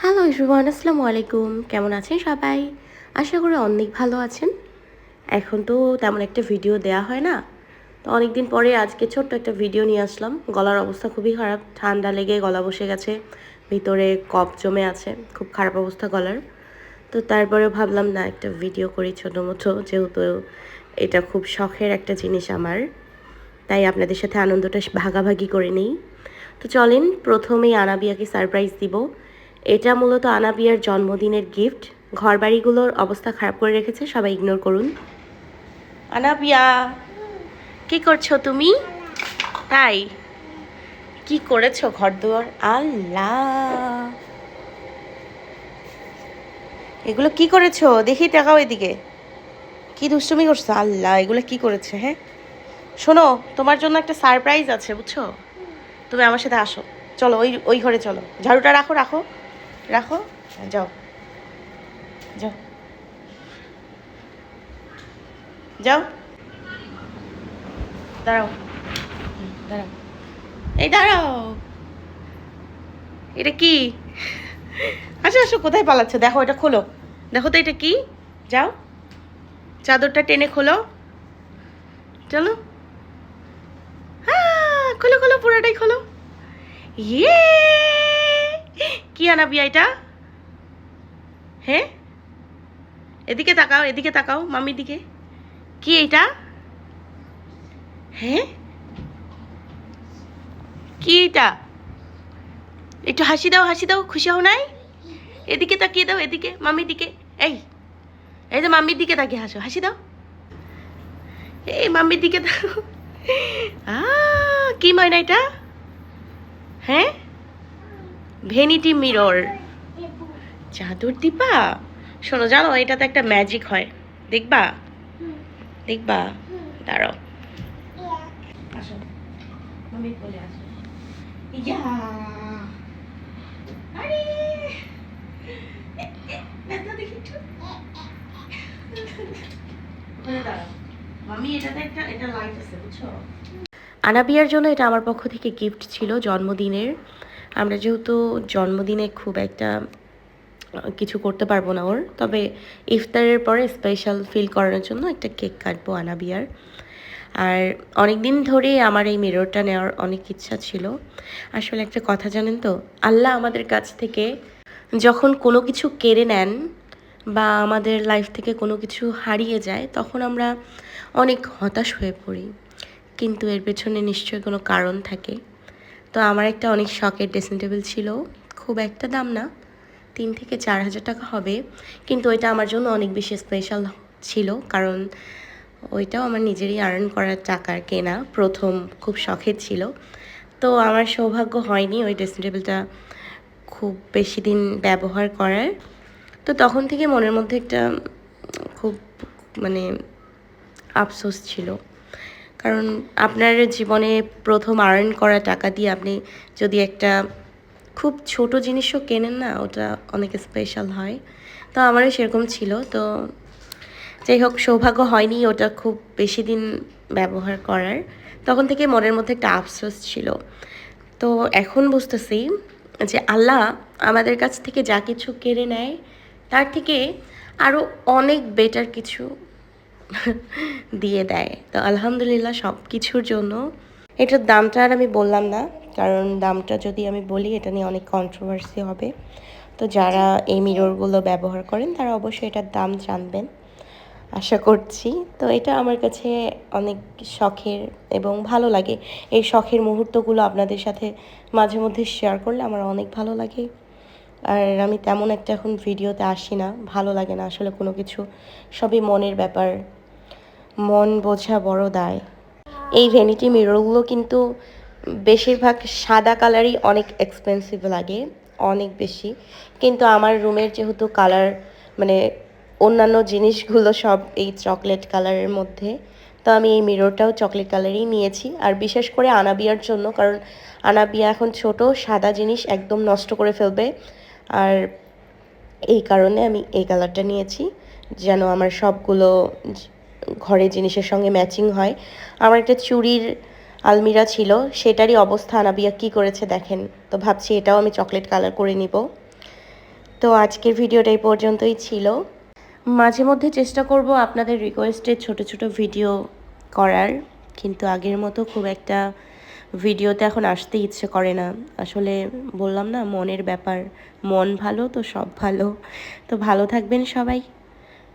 Hello everyone আসসালামু আলাইকুম কেমন আছেন সবাই? আশা করি অনেক ভালো আছেন। এখন তো তেমন একটা ভিডিও দেয়া হয় না। তো অনেক দিন পরে আজকে ছোট্ট একটা ভিডিও নিয়ে আসলাম। গলার অবস্থা খুবই খারাপ। ঠান্ডা লেগে গলা বসে গেছে। ভিতরে কপ জমে আছে। খুব খারাপ অবস্থা গলার। তো তারপরে ভাবলাম, না, একটা ভিডিও করি ছোটো মোটো যেহেতু এটা খুব শখের একটা জিনিস আমার। তাই আপনাদের সাথে আনন্দটা ভাগাভাগি করে নিই। তো চলেন, প্রথমেই আনাবিয়াকে সারপ্রাইজ দিব। এটা মূলত আনাবিয়ার জন্মদিনের গিফট। ঘরবাড়িগুলোর অবস্থা খারাপ করে রেখেছে, সবাই ইগনোর করুন। আনাবিয়া, কি করছ তুমি? তাই? কি করেছ ঘর দুয়ার আল্লাহ। এগুলো কি করেছ? দেখি টাকাও এদিকে। কি দুষ্টুমি করছ? আল্লাহ, এগুলো কি করেছে হ্যাঁ? শোনো, তোমার জন্য একটা সারপ্রাইজ আছে, বুঝছ? তুমি আমার সাথে আসো। চলো, ওই ওই ঘরে চলো। ঝাড়ুটা রাখো রাখো। রাখো, যাও। যাও। যাও। দাঁড়াও। দাঁড়াও। এই দাঁড়াও। এটা কি? আসো আসো, কোথায় পালাচ্ছ? দেখো, এটা খোলো। দেখো তো এটা কি? যাও। চাদরটা টেনে খোলো। চলো। হ্যাঁ খোলো খোলো, পুরোটাই খোলো। ইয়ে! কি আনাবি এটা? হ্যাঁ এদিকে তাকাও এদিকে তাকাও, মামির দিকে। কি এটা? হ্যাঁ কি এটা? একটু হাসি দাও হাসি দাও, খুশি হও নাই? এদিকে তাকিয়ে দাও, এদিকে, মামির দিকে। এই এই যে মাম্মির দিকে তাকিয়ে হাসো, হাসি দাও। এই মাম্মির দিকে দাও কি ময়না এটা? হ্যাঁ ভেনিটি মিরর। চাদর দিবা শোনো জানো এটাতে একটা ম্যাজিক হয়। দেখবা? দেখবা? দাঁড়াও। আনাবিয়ার জন্য এটা আমার পক্ষ থেকে গিফট ছিল জন্মদিনের। আমরা যেহেতু জন্মদিনে খুব একটা কিছু করতে পারব না ওর, তবে ইফতারের পরে স্পেশাল ফিল করানোর জন্য একটা কেক কাটবো আনাবিয়ার। আর অনেক দিন ধরে আমার এই মিররটা নেওয়ার অনেক ইচ্ছা ছিল। আসলে একটা কথা জানেন তো, আল্লাহ আমাদের কাছ থেকে যখন কোনো কিছু কেড়ে নেন বা আমাদের লাইফ থেকে কোনো কিছু হারিয়ে যায়, তখন আমরা অনেক হতাশ হয়ে পড়ি। কিন্তু এর পেছনে নিশ্চয়ই কোনো কারণ থাকে। তো আমার একটা অনেক শখের ড্রেসিং টেবিল ছিল। খুব একটা দাম না, তিন থেকে চার হাজার টাকা হবে। কিন্তু ওইটা আমার জন্য অনেক বেশি স্পেশাল ছিল, কারণ ওইটাও আমার নিজেরই আর্ন করার টাকার কেনা প্রথম খুব শখের ছিল। তো আমার সৌভাগ্য হয়নি ওই ড্রেসিং টেবিলটা খুব বেশি দিন ব্যবহার করার। তো তখন থেকে মনের মধ্যে একটা খুব মানে আফসোস ছিল। কারণ আপনার জীবনে প্রথম আর্ন করা টাকা দিয়ে আপনি যদি একটা খুব ছোট জিনিসও কেনেন না, ওটা অনেক স্পেশাল হয়। তো আমারও সেরকম ছিল। তো যাই হোক, সৌভাগ্য হয়নি ওটা খুব বেশি দিন ব্যবহার করার। তখন থেকে মনের মধ্যে একটা আফসোস ছিল। তো এখন বুঝতেছি যে আল্লাহ আমাদের কাছ থেকে যা কিছু কেড়ে নেয়, তার থেকে আরও অনেক বেটার কিছু দিয়ে দেয়। তো আলহামদুলিল্লাহ সব কিছুর জন্য এটার দামটা আর আমি বললাম না, কারণ দামটা যদি আমি বলি এটা নিয়ে অনেক কন্ট্রোভার্সি হবে। তো যারা এই মিররগুলো ব্যবহার করেন তারা অবশ্যই এটার দাম জানবেন, আশা করছি। তো এটা আমার কাছে অনেক শখের এবং ভালো লাগে। এই শখের মুহূর্তগুলো আপনাদের সাথে মাঝে মধ্যে শেয়ার করলে আমার অনেক ভালো লাগে। আর আমি তেমন একটা এখন ভিডিওতে আসি না, ভালো লাগে না আসলে কোনো কিছু। সবই মনের ব্যাপার। মন বোঝা বড় দায়। এই ভ্যানিটি মিররগুলো কিন্তু বেশিরভাগ সাদা কালারই অনেক এক্সপেন্সিভ লাগে, অনেক বেশি। কিন্তু আমার রুমের যেহেতু কালার মানে অন্যান্য জিনিসগুলো সব এই চকলেট কালারের মধ্যে, তো আমি এই মিররটাও চকলেট কালারই নিয়েছি। আর বিশেষ করে আনাবিয়ার জন্য, কারণ আনাবিয়া এখন ছোট, সাদা জিনিস একদম নষ্ট করে ফেলবে। আর এই কারণে আমি এই কালারটা নিয়েছি, যেন আমার সবগুলো ঘরের জিনিসের সঙ্গে ম্যাচিং হয়। আমার একটা চুরির আলমিরা ছিল, সেটারই অবস্থা আনাবিয়া কী করেছে দেখেন। তো ভাবছি এটাও আমি চকলেট কালার করে নিব। তো আজকের ভিডিওটা এই পর্যন্তই ছিল। মাঝে মধ্যে চেষ্টা করব আপনাদের রিকোয়েস্টে ছোট ছোট ভিডিও করার, কিন্তু আগের মতো খুব একটা ভিডিওতে এখন আসতে ইচ্ছে করে না। আসলে বললাম না, মনের ব্যাপার। মন ভালো তো সব ভালো। তো ভালো থাকবেন সবাই।